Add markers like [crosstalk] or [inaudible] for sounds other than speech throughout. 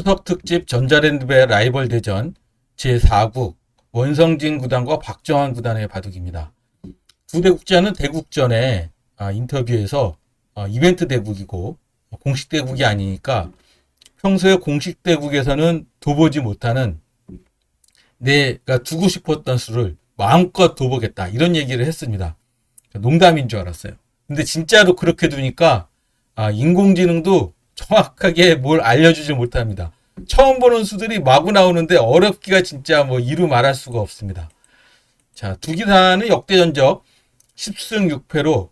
추석 특집 전자랜드배 라이벌 대전 제4국 원성진 구단과 박정환 구단의 바둑입니다. 두 대국자는 대국전에 아, 인터뷰에서 어, 이벤트 대국이고 공식 대국이 아니니까 평소에 공식 대국에서는 둬보지 못하는 내가 두고 싶었던 수를 마음껏 둬보겠다 이런 얘기를 했습니다. 농담인 줄 알았어요. 근데 진짜로 그렇게 두니까 아, 인공지능도 정확하게 뭘 알려주지 못합니다. 처음 보는 수들이 마구 나오는데 어렵기가 진짜 뭐 이루 말할 수가 없습니다. 자, 두 기사는 역대 전적 10승 6패로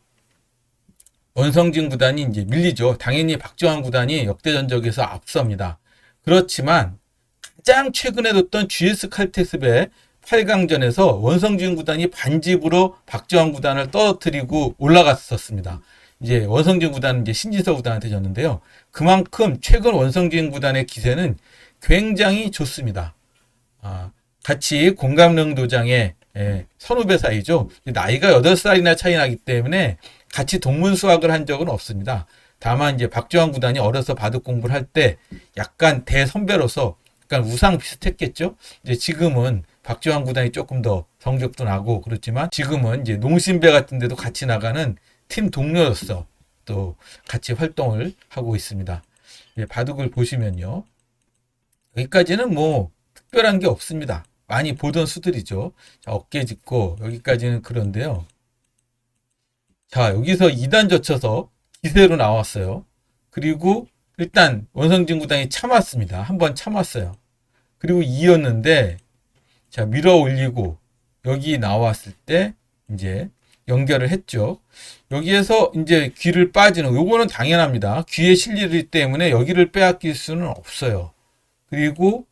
원성진 구단이 이제 밀리죠. 당연히 박정환 구단이 역대 전적에서 앞섭니다. 그렇지만 가장 최근에 뒀던 GS 칼텍스배 8강전에서 원성진 구단이 반집으로 박정환 구단을 떨어뜨리고 올라갔었습니다. 이제 원성진 구단은 이제 신지서 구단한테 졌는데요. 그만큼 최근 원성진 구단의 기세는 굉장히 좋습니다. 아, 같이 공감릉 도장의 예, 선후배 사이죠. 나이가 8살이나 차이 나기 때문에 같이 동문 수학을 한 적은 없습니다. 다만 이제 박정환 구단이 어려서 바둑 공부를 할 때 약간 대선배로서 약간 우상 비슷했겠죠. 이제 지금은 박정환 구단이 조금 더 성적도 나고 그렇지만 지금은 이제 농심배 같은 데도 같이 나가는 팀 동료로서 또 같이 활동을 하고 있습니다. 예, 바둑을 보시면요. 여기까지는 뭐 특별한 게 없습니다. 많이 보던 수들이죠. 자, 어깨 짚고 여기까지는 그런데요. 자, 여기서 2단 젖혀서 기세로 나왔어요. 그리고 일단 원성진 구단이 참았습니다. 한번 참았어요. 그리고 이었는데 자, 밀어 올리고 여기 나왔을 때 이제 연결을 했죠. 여기에서 이제 귀를 빠지는 요거는 당연합니다. 귀에 실리기 때문에 여기를 빼앗길 수는 없어요. 그리고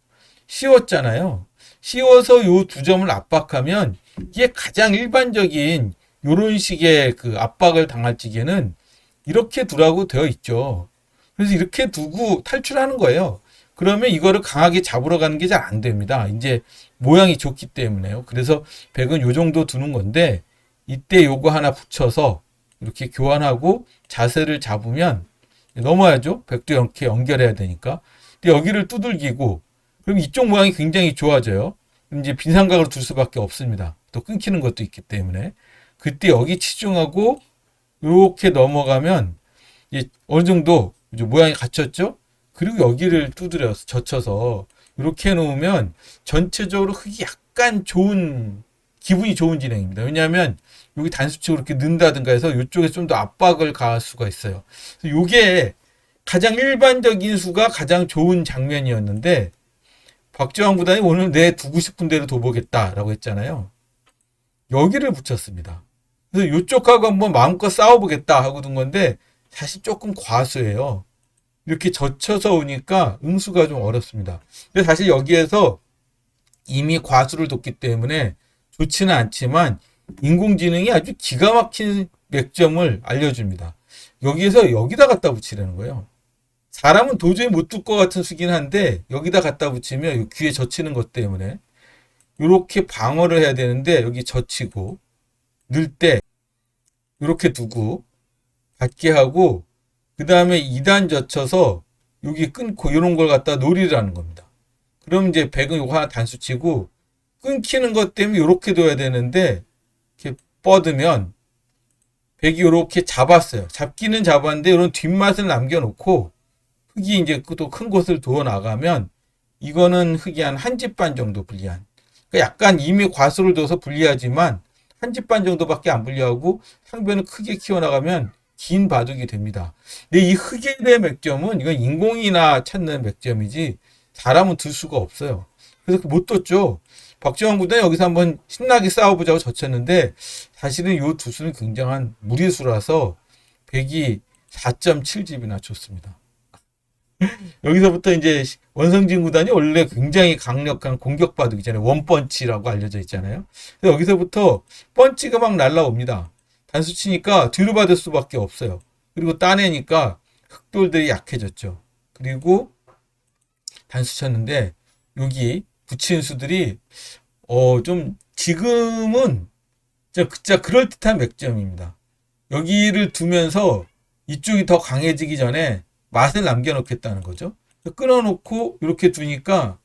씌웠잖아요. 씌워서 요 두 점을 압박하면 이게 가장 일반적인 요런 식의 그 압박을 당할 적에는 이렇게 두라고 되어 있죠. 그래서 이렇게 두고 탈출하는 거예요. 그러면 이거를 강하게 잡으러 가는 게 잘 안 됩니다. 이제 모양이 좋기 때문에요. 그래서 백은 요 정도 두는 건데 이때 요거 하나 붙여서 이렇게 교환하고 자세를 잡으면 넘어야죠. 백도 이렇게 연결해야 되니까. 근데 여기를 두들기고 그럼 이쪽 모양이 굉장히 좋아져요. 이제 빈삼각으로 둘 수밖에 없습니다. 또 끊기는 것도 있기 때문에 그때 여기 치중하고 이렇게 넘어가면 어느 정도 모양이 갖췄죠. 그리고 여기를 두드려서 젖혀서 이렇게 해놓으면 전체적으로 흙이 약간 좋은 기분이 좋은 진행입니다. 왜냐하면 여기 단수축으로 이렇게 는다든가 해서 이쪽에 좀 더 압박을 가할 수가 있어요. 이게 가장 일반적인 수가 가장 좋은 장면이었는데 박지원 구단이 오늘 내 두고 싶은 대로 둬보겠다라고 했잖아요. 여기를 붙였습니다. 그래서 이쪽하고 한번 마음껏 싸워보겠다 하고 둔 건데 사실 조금 과수예요. 이렇게 젖혀서 오니까 응수가 좀 어렵습니다. 근데 사실 여기에서 이미 과수를 뒀기 때문에 좋지는 않지만 인공지능이 아주 기가 막힌 맥점을 알려줍니다. 여기에서 여기다 갖다 붙이라는 거예요. 사람은 도저히 못둘것 같은 수긴 한데 여기다 갖다 붙이면 귀에 젖히는 것 때문에 이렇게 방어를 해야 되는데 여기 젖히고 넣을 때 이렇게 두고 받게 하고 그 다음에 2단 젖혀서 여기 끊고 이런 걸 갖다 놀이라는 겁니다. 그럼 이제 백은 이거 하나 단수 치고 끊기는 것 때문에 이렇게 둬야 되는데 이렇게 뻗으면 백이 이렇게 잡았어요. 잡기는 잡았는데 이런 뒷맛을 남겨놓고 흙이 이제 또 큰 곳을 두어 나가면 이거는 흙이 한 한 집 반 정도 불리한. 그러니까 약간 이미 과수를 둬서 불리하지만 한 집 반 정도밖에 안 불리하고 상변을 크게 키워나가면 긴 바둑이 됩니다. 근데 이 흙에 대한 맥점은 이건 인공이나 찾는 맥점이지 사람은 들 수가 없어요. 그래서 못 뒀죠. 박지원 구단이 여기서 한번 신나게 싸워보자고 젖혔는데 사실은 이두 수는 굉장한 무리수라서 100이 4.7집이나 줬습니다. [laughs] 여기서부터 이제 원성진 구단이 원래 굉장히 강력한 공격 바둑 이잖아요. 원펀치라고 알려져 있잖아요. 그래서 여기서부터 펀치가 막 날라옵니다. 단수 치니까 뒤로 받을 수밖에 없어요. 그리고 따내니까 흑돌들이 약해졌죠. 그리고 단수 쳤는데 여기 붙인 수들이 어 좀 지금은 진짜, 진짜 그럴 듯한 맥점입니다. 여기를 두면서 이쪽이 더 강해지기 전에 맛을 남겨놓겠다는 거죠. 끊어놓고 이렇게 두니까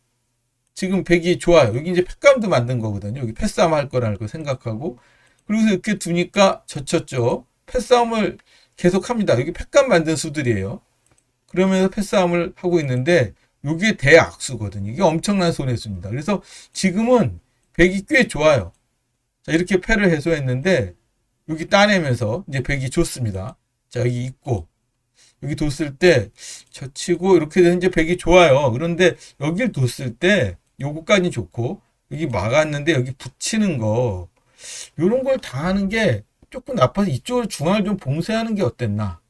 지금 백이 좋아요. 여기 이제 팩감도 만든 거거든요. 여기 패싸움 할 거라고 생각하고 그리고 이렇게 두니까 젖혔죠. 패싸움을 계속 합니다. 여기 팩감 만든 수들이에요. 그러면서 패싸움을 하고 있는데 이게 대악수거든요. 이게 엄청난 손해수입니다. 그래서 지금은 백이 꽤 좋아요. 자, 이렇게 패를 해소했는데 여기 따내면서 이제 백이 좋습니다. 자, 여기 있고 여기 뒀을 때 젖히고 이렇게 되면 이제 백이 좋아요. 그런데 여길 뒀을 때 요거까지 좋고 여기 막았는데 여기 붙이는 거 요런 걸 다 하는 게 조금 나빠서 이쪽을 중앙을 좀 봉쇄하는 게 어땠나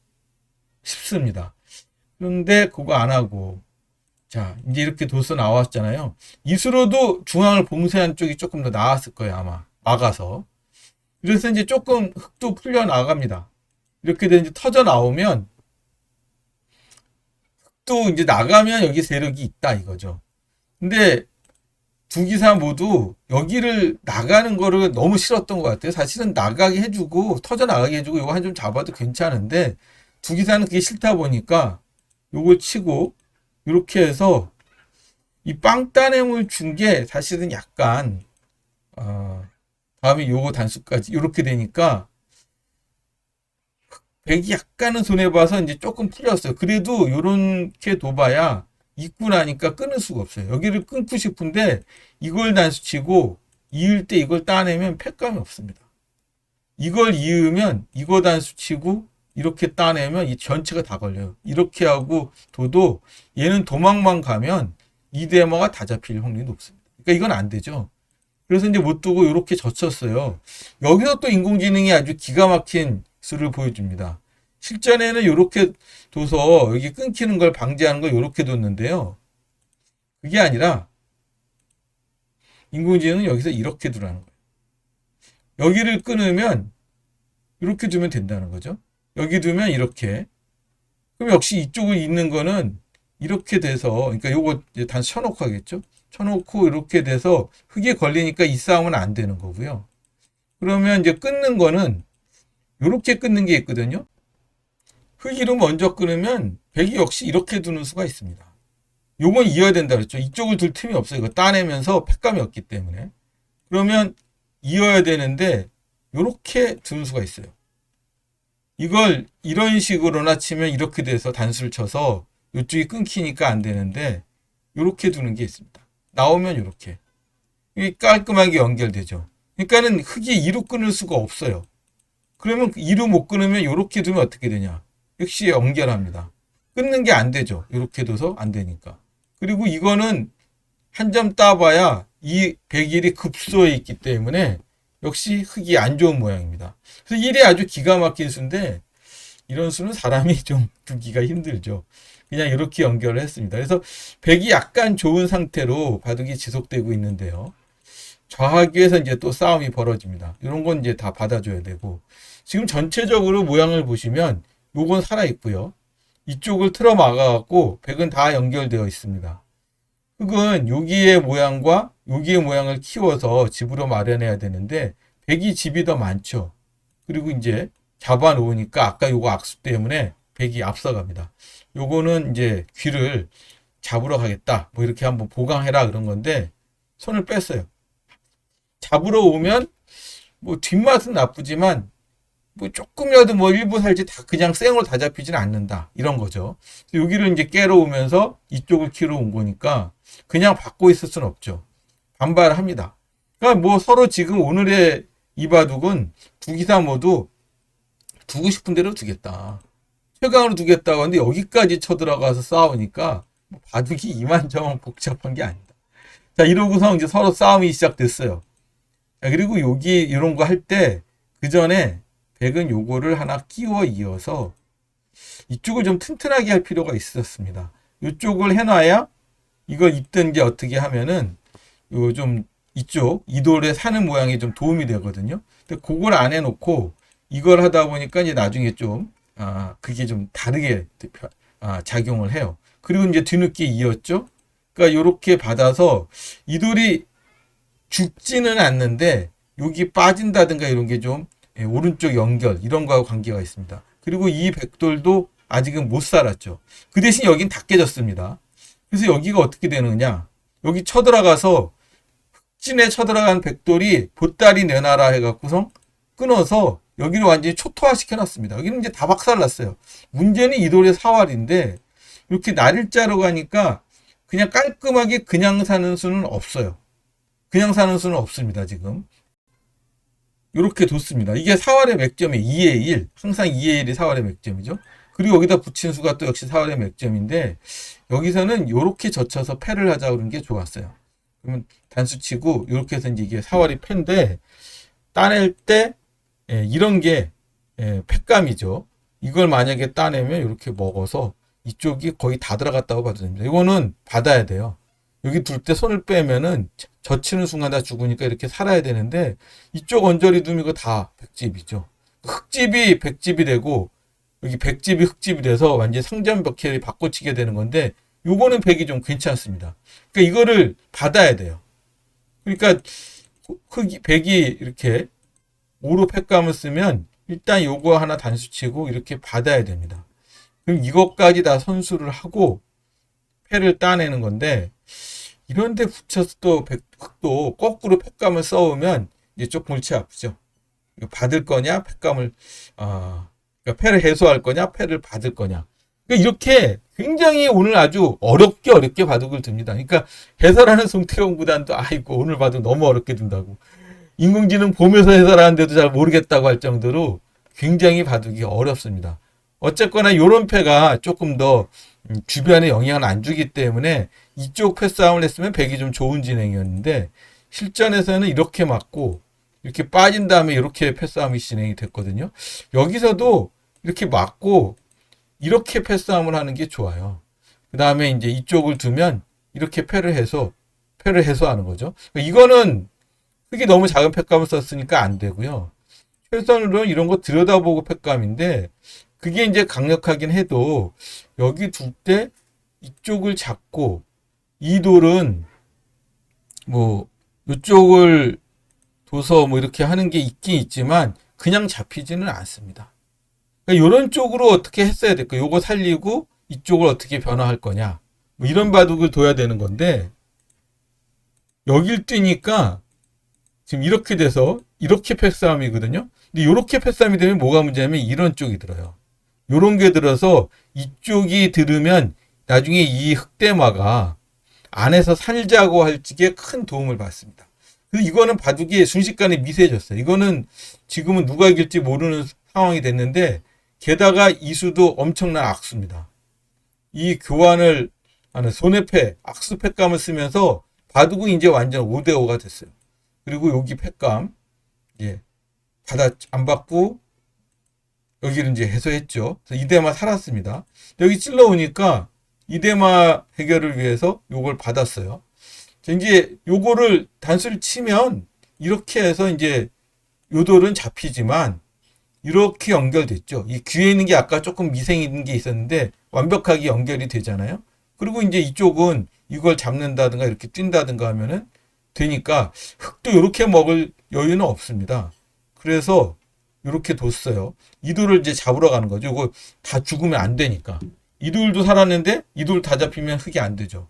싶습니다. 그런데 그거 안 하고 자 이제 이렇게 둬서 나왔잖아요. 이수로도 중앙을 봉쇄한 쪽이 조금 더 나았을 거예요 아마 막아서. 그래서 이제 조금 흙도 풀려 나갑니다. 이렇게 돼 이제 터져 나오면 흙도 이제 나가면 여기 세력이 있다 이거죠. 근데 두 기사 모두 여기를 나가는 거를 너무 싫었던 것 같아요. 사실은 나가게 해주고 터져 나가게 해주고 이거 한 좀 잡아도 괜찮은데 두 기사는 그게 싫다 보니까 요걸 치고 이렇게 해서 이 빵따냄을 준 게 사실은 약간 어, 다음에 요거 단수까지 이렇게 되니까 백이 약간은 손해봐서 이제 조금 풀렸어요. 그래도 요렇게 둬봐야 있고 나니까 끊을 수가 없어요. 여기를 끊고 싶은데 이걸 단수치고 이을 때 이걸 따내면 팩감이 없습니다. 이걸 이으면 이거 단수치고 이렇게 따내면 이 전체가 다 걸려요. 이렇게 하고 둬도 얘는 도망만 가면 이 대마가 다 잡힐 확률이 높습니다. 그러니까 이건 안 되죠. 그래서 이제 못 두고 이렇게 젖혔어요. 여기서 또 인공지능이 아주 기가 막힌 수를 보여줍니다. 실전에는 이렇게 둬서 여기 끊기는 걸 방지하는 걸 이렇게 뒀는데요. 그게 아니라 인공지능은 여기서 이렇게 두라는 거예요. 여기를 끊으면 이렇게 두면 된다는 거죠. 여기 두면 이렇게. 그럼 역시 이쪽에 있는 거는 이렇게 돼서 그러니까 요거 이제 단 쳐놓고 하겠죠. 쳐놓고 이렇게 돼서 흙에 걸리니까 이 싸움은 안 되는 거고요. 그러면 이제 끊는 거는 이렇게 끊는 게 있거든요. 흙이로 먼저 끊으면 백이 역시 이렇게 두는 수가 있습니다. 요건 이어야 된다 그랬죠. 이쪽을 둘 틈이 없어요. 이거 따내면서 팩감이 없기 때문에. 그러면 이어야 되는데 요렇게 두는 수가 있어요. 이걸 이런 식으로나 치면 이렇게 돼서 단수를 쳐서 이쪽이 끊기니까 안 되는데 요렇게 두는 게 있습니다. 나오면. 이게 깔끔하게 연결되죠. 그러니까는 흙이 이로 끊을 수가 없어요. 그러면 이로 못 끊으면 요렇게 두면 어떻게 되냐? 역시 연결합니다. 끊는 게 안 되죠. 이렇게 둬서 안 되니까. 그리고 이거는 한 점 따봐야 이 백일이 급소에 있기 때문에 역시 흙이 안 좋은 모양입니다. 그래서 일이 아주 기가 막힌 수인데 이런 수는 사람이 [laughs] 좀 두기가 힘들죠. 그냥 이렇게 연결을 했습니다. 그래서 백이 약간 좋은 상태로 바둑이 지속되고 있는데요. 좌하기에서 이제 또 싸움이 벌어집니다. 이런 건 이제 다 받아줘야 되고 지금 전체적으로 모양을 보시면 요건 살아 있고요. 이쪽을 틀어 막아갖고 백은 다 연결되어 있습니다. 흙은 여기의 모양과 여기의 모양을 키워서 집으로 마련해야 되는데 백이 집이 더 많죠. 그리고 이제 잡아 놓으니까 아까 요거 악수 때문에 백이 앞서갑니다. 요거는 이제 귀를 잡으러 가겠다. 뭐 이렇게 한번 보강해라 그런 건데 손을 뺐어요. 잡으러 오면 뭐 뒷맛은 나쁘지만 뭐 조금이라도 뭐 일부 살지 다 그냥 생으로 다 잡히지는 않는다 이런 거죠. 여기를 이제 깨러 오면서 이쪽을 키러 온 거니까 그냥 받고 있을 수는 없죠. 반발을 합니다. 그러니까 뭐 서로 지금 오늘의 이 바둑은 두 기사 모두 두고 싶은 대로 두겠다. 최강으로 두겠다고 하는데 여기까지 쳐들어가서 싸우니까 뭐 바둑이 [laughs] 이만저만 복잡한 게 아니다. 자 이러고서 이제 서로 싸움이 시작됐어요. 자, 그리고 여기 이런 거 할 때 그 전에 백은 요거를 하나 끼워 이어서 이쪽을 좀 튼튼하게 할 필요가 있었습니다. 이쪽을 해놔야 이걸 입든지 어떻게 하면은 요 좀 이쪽 이돌에 사는 모양이 좀 도움이 되거든요. 근데 그걸 안 해놓고 이걸 하다 보니까 이제 나중에 좀 아, 그게 좀 다르게 아, 작용을 해요. 그리고 이제 뒤늦게 이었죠. 그러니까 요렇게 받아서 이 돌이 죽지는 않는데 여기 빠진다든가 이런 게좀 예, 오른쪽 연결 이런 거하고 관계가 있습니다. 그리고 이 백돌도 아직은 못 살았죠. 그 대신 여긴 다 깨졌습니다. 그래서 여기가 어떻게 되느냐. 여기 쳐들어가서 흑진에 쳐들어간 백돌이 보따리 내놔라 해갖고서 끊어서 여기를 완전히 초토화 시켜놨습니다. 여기는 이제 다 박살났어요. 문제는 이 돌의 사활인데 이렇게 날일자로 가니까 그냥 깔끔하게 그냥 사는 수는 없어요. 그냥 사는 수는 없습니다, 지금. 이렇게 뒀습니다. 이게 사활의 맥점이 2의 1. 항상 2의 1이 사활의 맥점이죠. 그리고 여기다 붙인 수가 또 역시 사활의 맥점인데 여기서는 이렇게 젖혀서 패를 하자 그런 게 좋았어요. 그러면 단수 치고 이렇게 해서 이제 이게 사활이 패인데 따낼 때 예, 이런 게 예, 패감이죠. 이걸 만약에 따내면 이렇게 먹어서 이쪽이 거의 다 들어갔다고 봐도 됩니다. 이거는 받아야 돼요. 여기 둘 때 손을 빼면은 젖히는 순간 다 죽으니까 이렇게 살아야 되는데 이쪽 언저리 두면 이거 다 백집이죠. 흑집이 백집이 되고 여기 백집이 흑집이 돼서 완전 상점벽해를 바꿔치게 되는 건데 요거는 백이 좀 괜찮습니다. 그러니까 이거를 받아야 돼요. 그러니까 흑이 백이 이렇게 오로 팩감을 쓰면 일단 요거 하나 단수 치고 이렇게 받아야 됩니다. 그럼 이것까지 다 선수를 하고 패를 따내는 건데 이런데 붙여서 또 백- 흑도 거꾸로 팩감을 써오면 이제 좀 골치 아프죠. 받을 거냐 팩감을 아 그러니까 패를 해소할 거냐 패를 받을 거냐. 그러니까 이렇게 굉장히 오늘 아주 어렵게 어렵게 바둑을 듭니다. 그러니까 해설하는 송태용 구단도 아이고 오늘 바둑 너무 어렵게 둔다고. 인공지능 보면서 해설하는데도 잘 모르겠다고 할 정도로 굉장히 바둑이 어렵습니다. 어쨌거나 이런 패가 조금 더 음, 주변에 영향을 안 주기 때문에 이쪽 패싸움을 했으면 백이 좀 좋은 진행이었는데 실전에서는 이렇게 맞고 이렇게 빠진 다음에 이렇게 패싸움이 진행이 됐거든요. 여기서도 이렇게 맞고 이렇게 패싸움을 하는 게 좋아요. 그 다음에 이제 이쪽을 두면 이렇게 패를 해서 패를 해소하는 거죠. 이거는 흙이 너무 작은 팩감을 썼으니까 안 되고요. 최선으로는 이런 거 들여다보고 팩감인데 그게 이제 강력하긴 해도 여기 둘 때 이쪽을 잡고 이 돌은 뭐 이쪽을 둬서 뭐 이렇게 하는 게 있긴 있지만 그냥 잡히지는 않습니다. 그러니까 이런 쪽으로 어떻게 했어야 될까? 요거 살리고 이쪽을 어떻게 변화할 거냐? 뭐 이런 바둑을 둬야 되는 건데 여길 뛰니까 지금 이렇게 돼서 이렇게 패싸움이거든요. 근데 이렇게 패싸움이 되면 뭐가 문제냐면 이런 쪽이 들어요. 요런 게 들어서 이쪽이 들으면 나중에 이 흑대마가 안에서 살자고 할 적에 큰 도움을 받습니다. 이거는 바둑이 순식간에 미세해졌어요. 이거는 지금은 누가 이길지 모르는 상황이 됐는데 게다가 이수도 엄청난 악수입니다. 이 교환을 하는 손해패, 악수 패감을 쓰면서 바둑은 이제 완전 5대5가 됐어요. 그리고 여기 패감, 예, 받아, 안 받고, 여기를 이제 해소했죠. 이대마 살았습니다. 여기 찔러오니까 이대마 해결을 위해서 요걸 받았어요. 자, 이제 요거를 단수를 치면 이렇게 해서 이제 요돌은 잡히지만 이렇게 연결됐죠. 이 귀에 있는 게 아까 조금 미생 있는 게 있었는데 완벽하게 연결이 되잖아요. 그리고 이제 이쪽은 이걸 잡는다든가 이렇게 뛴다든가 하면은 되니까 흙도 이렇게 먹을 여유는 없습니다. 그래서 이렇게 뒀어요. 이 돌을 이제 잡으러 가는 거죠. 이거 다 죽으면 안 되니까. 이 돌도 살았는데 이돌 다 잡히면 흙이 안 되죠.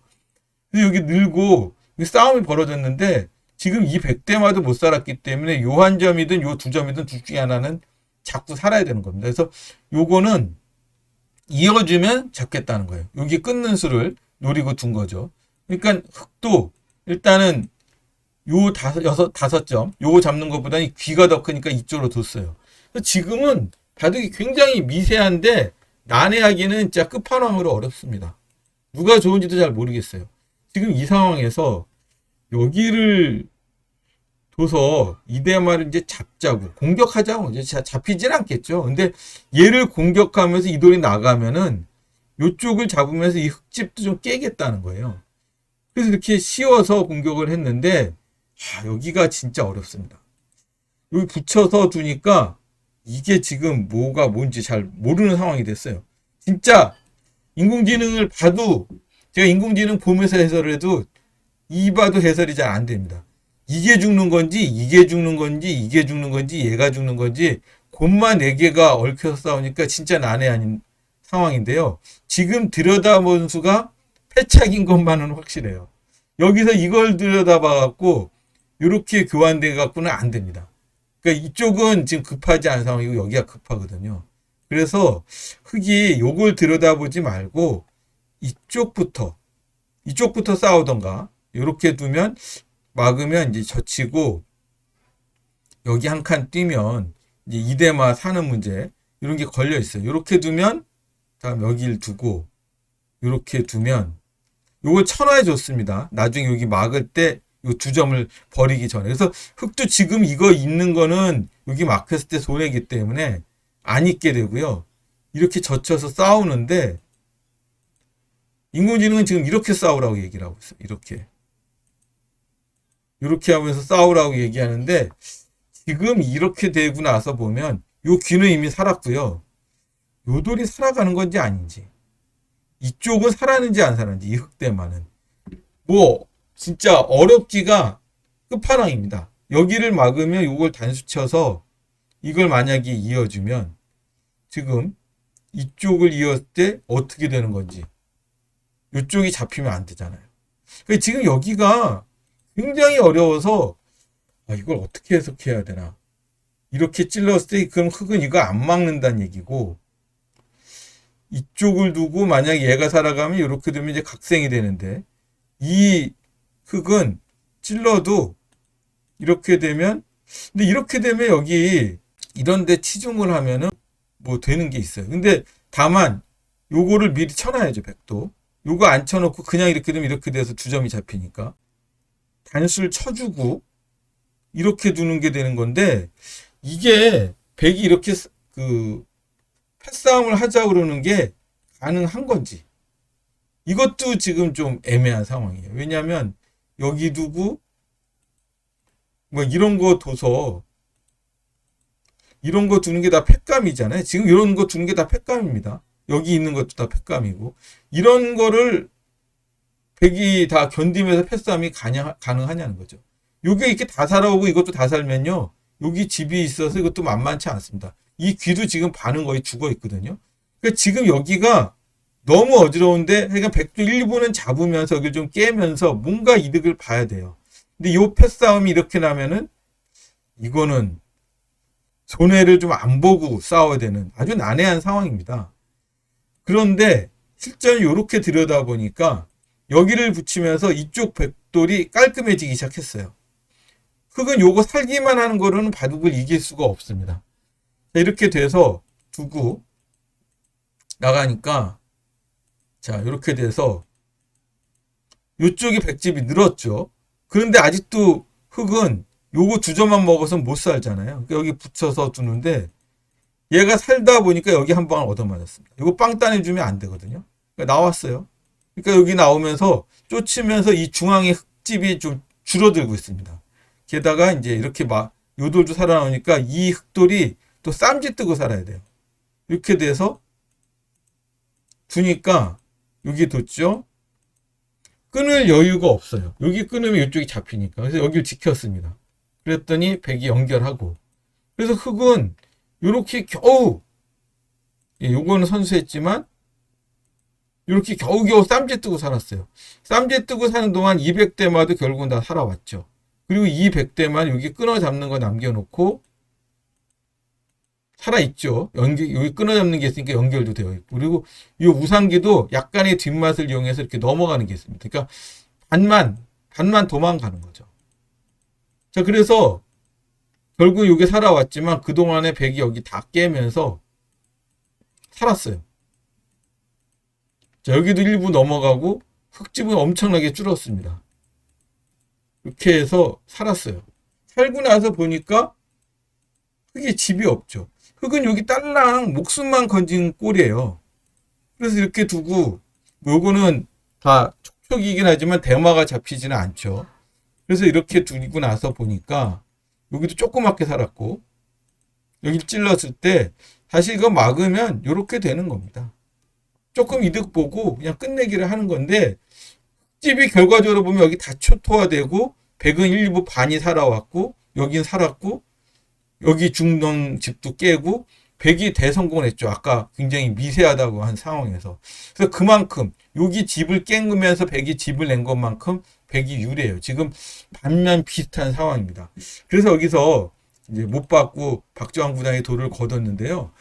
그래서 여기 늘고 싸움이 벌어졌는데 지금 이 백대마도 못 살았기 때문에 요 한 점이든 요 두 점이든 둘 중에 하나는 자꾸 살아야 되는 겁니다. 그래서 요거는 이어주면 잡겠다는 거예요. 여기 끊는 수를 노리고 둔 거죠. 그러니까 흙도 일단은 요 다섯 여섯 다섯 점 요거 잡는 것보다는 귀가 더 크니까 이쪽으로 뒀어요. 지금은 바둑이 굉장히 미세한데 난해하기는 진짜 끝판왕으로 어렵습니다. 누가 좋은지도 잘 모르겠어요. 지금 이 상황에서 여기를 둬서 이대마를 이제 잡자고 공격하자고 이제 자- 잡히진 않겠죠. 근데 얘를 공격하면서 이 돌이 나가면은 요쪽을 잡으면서 이 흙집도 좀 깨겠다는 거예요. 그래서 이렇게 씌워서 공격을 했는데 아, 여기가 진짜 어렵습니다. 여기 붙여서 두니까 이게 지금 뭐가 뭔지 잘 모르는 상황이 됐어요. 진짜 인공지능을 봐도 제가 인공지능 보면서 해설을 해도 이 봐도 해설이 잘 안 됩니다. 이게 죽는 건지 이게 죽는 건지 이게 죽는 건지 얘가 죽는 건지 곰마 네 개가 얽혀서 싸우니까 진짜 난해 아닌 상황인데요. 지금 들여다본 수가 패착인 것만은 확실해요. 여기서 이걸 들여다봐 갖고 이렇게 교환돼 갖고는 안 됩니다. 그러니까 이쪽은 지금 급하지 않은 상황이고 여기가 급하거든요. 그래서 흙이 요걸 들여다보지 말고 이쪽부터 이쪽부터 싸우던가 이렇게 두면 막으면 이제 젖히고 여기 한 칸 뛰면 이제 이대마 사는 문제 이런 게 걸려 있어요. 이렇게 두면 다음 여기를 두고 이렇게 두면 요걸 쳐놔야 좋습니다. 나중에 여기 막을 때 요 두 점을 버리기 전에. 그래서 흙도 지금 이거 있는 거는 여기 막혔을 때 손해기 때문에 안 있게 되고요. 이렇게 젖혀서 싸우는데 인공지능은 지금 이렇게 싸우라고 얘기를 하고 있어요. 이렇게. 이렇게 하면서 싸우라고 얘기하는데 지금 이렇게 되고 나서 보면 요 귀는 이미 살았고요. 요 돌이 살아가는 건지 아닌지 이쪽은 살았는지 안 살았는지 이 흑대만은 뭐 진짜 어렵기가 끝판왕입니다. 여기를 막으면 요걸 단수쳐서 이걸 만약에 이어주면 지금 이쪽을 이었을 때 어떻게 되는 건지 이쪽이 잡히면 안 되잖아요. 그러니까 지금 여기가 굉장히 어려워서 아, 이걸 어떻게 해석해야 되나 이렇게 찔렀을 때 그럼 흙은 이거 안 막는다는 얘기고 이쪽을 두고 만약 얘가 살아가면 이렇게 되면 이제 각생이 되는데 이 흙은 찔러도 이렇게 되면 근데 이렇게 되면 여기 이런데 치중을 하면은 뭐 되는 게 있어요. 근데 다만 요거를 미리 쳐놔야죠 백도. 요거 안 쳐놓고 그냥 이렇게 되면 이렇게 돼서 두 점이 잡히니까 단수를 쳐주고 이렇게 두는 게 되는 건데 이게 백이 이렇게 그 패싸움을 하자 그러는 게 가능한 건지 이것도 지금 좀 애매한 상황이에요. 왜냐하면 여기 두고 뭐 이런 거 둬서 이런 거 두는 게 다 팩감이잖아요. 지금 이런 거 두는 게 다 팩감입니다. 여기 있는 것도 다 팩감이고 이런 거를 백이 다 견디면서 패싸움이 가냐, 가능하냐는 거죠. 요게 이렇게 다 살아오고 이것도 다 살면요. 여기 집이 있어서 이것도 만만치 않습니다. 이 귀도 지금 반은 거의 죽어 있거든요. 그러니까 지금 여기가 너무 어지러운데 그러니까 백도 일부는 잡으면서 여기를 좀 깨면서 뭔가 이득을 봐야 돼요. 근데 요 패싸움이 이렇게 나면은 이거는 손해를 좀 안 보고 싸워야 되는 아주 난해한 상황입니다. 그런데 실전 이렇게 들여다보니까 여기를 붙이면서 이쪽 백돌이 깔끔해지기 시작했어요. 흙은 요거 살기만 하는 거로는 바둑을 이길 수가 없습니다. 자, 이렇게 돼서 두고 나가니까 자 이렇게 돼서 요쪽이 백집이 늘었죠. 그런데 아직도 흙은 요거 두 점만 먹어서 못 살잖아요. 그러니까 여기 붙여서 두는데 얘가 살다 보니까 여기 한 방을 얻어맞았습니다. 이거 빵 따내주면 안 되거든요. 그러니까 나왔어요. 그러니까 여기 나오면서 쫓으면서 이 중앙의 흙집이 좀 줄어들고 있습니다. 게다가 이제 이렇게 막 요돌도 살아나오니까 이 흙돌이 또 쌈짓 뜨고 살아야 돼요. 이렇게 돼서 두니까 여기 뒀죠. 끊을 여유가 없어요. 여기 끊으면 이쪽이 잡히니까. 그래서 여기를 지켰습니다. 그랬더니 백이 연결하고. 그래서 흙은 이렇게 겨우 예, 요거는 선수했지만 이렇게 겨우겨우 쌈짓 뜨고 살았어요. 쌈짓 뜨고 사는 동안 200대마도 결국은 다 살아왔죠. 그리고 이 100대만 여기 끊어 잡는 거 남겨놓고 살아있죠. 연결, 여기 끊어 잡는 게 있으니까 연결도 되어 있고. 그리고 이 우상기도 약간의 뒷맛을 이용해서 이렇게 넘어가는 게 있습니다. 그러니까 반만, 반만 도망가는 거죠. 자, 그래서 결국 이게 살아왔지만 그동안에 백이 여기 다 깨면서 살았어요. 자, 여기도 일부 넘어가고 흙집은 엄청나게 줄었습니다. 이렇게 해서 살았어요. 살고 나서 보니까 흙에 집이 없죠. 흙은 여기 딸랑 목숨만 건진 꼴이에요. 그래서 이렇게 두고 뭐 요거는 다 촉촉이긴 하지만 대마가 잡히지는 않죠. 그래서 이렇게 두고 나서 보니까 여기도 조그맣게 살았고 여기 찔렀을 때 다시 이거 막으면 이렇게 되는 겁니다. 조금 이득 보고 그냥 끝내기를 하는 건데 집이 결과적으로 보면 여기 다 초토화되고 백은 일부 반이 살아왔고 여긴 살았고 여기 중동 집도 깨고 백이 대성공을 했죠. 아까 굉장히 미세하다고 한 상황에서. 그래서 그만큼 여기 집을 깽으면서 백이 집을 낸 것만큼 백이 유리해요. 지금 반면 비슷한 상황입니다. 그래서 여기서 이제 못 받고 박정환 구단이 돌을 거뒀는데요.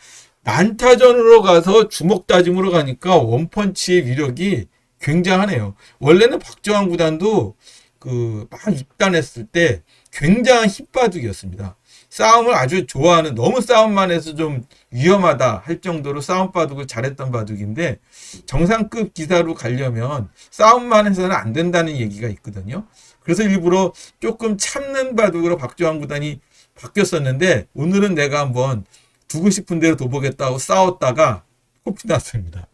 난타전으로 가서 주먹 다짐으로 가니까 원펀치의 위력이 굉장하네요. 원래는 박정환 구단도 그 막 입단했을 때 굉장한 힙바둑이었습니다. 싸움을 아주 좋아하는 너무 싸움만 해서 좀 위험하다 할 정도로 싸움 바둑을 잘했던 바둑인데 정상급 기사로 가려면 싸움만 해서는 안 된다는 얘기가 있거든요. 그래서 일부러 조금 참는 바둑으로 박정환 구단이 바뀌었었는데 오늘은 내가 한번 두고 싶은 대로 둬보겠다고 싸웠다가 코피 났습니다.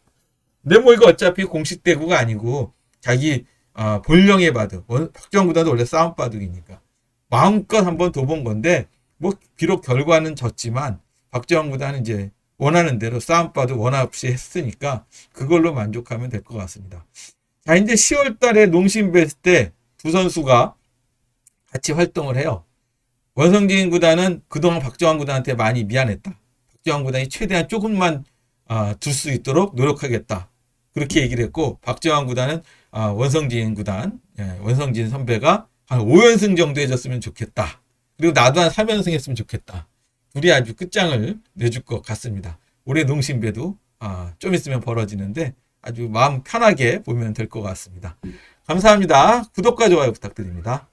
근데 뭐 이거 어차피 공식 대구가 아니고 자기 아, 본령의 바둑. 원- 박정환 구단도 원래 싸움 바둑이니까 마음껏 한번 둬본 건데 뭐 비록 결과는 졌지만 박정환 구단은 이제 원하는 대로 싸움 바둑 원화 없이 했으니까 그걸로 만족하면 될 것 같습니다. 자 이제 10월 달에 농심 베스트 때 두 선수가 같이 활동을 해요. 원성진 구단은 그동안 박정환 구단한테 많이 미안했다. 박정환 구단이 최대한 조금만 아, 둘 수 있도록 노력하겠다. 그렇게 얘기를 했고 박정환 구단은 아, 원성진 구단, 예, 원성진 선배가 한 5연승 정도 해줬으면 좋겠다. 그리고 나도 한 3연승 했으면 좋겠다. 둘이 아주 끝장을 내줄 것 같습니다. 올해 농심배도 아, 좀 있으면 벌어지는데 아주 마음 편하게 보면 될 것 같습니다. 감사합니다. 구독과 좋아요 부탁드립니다.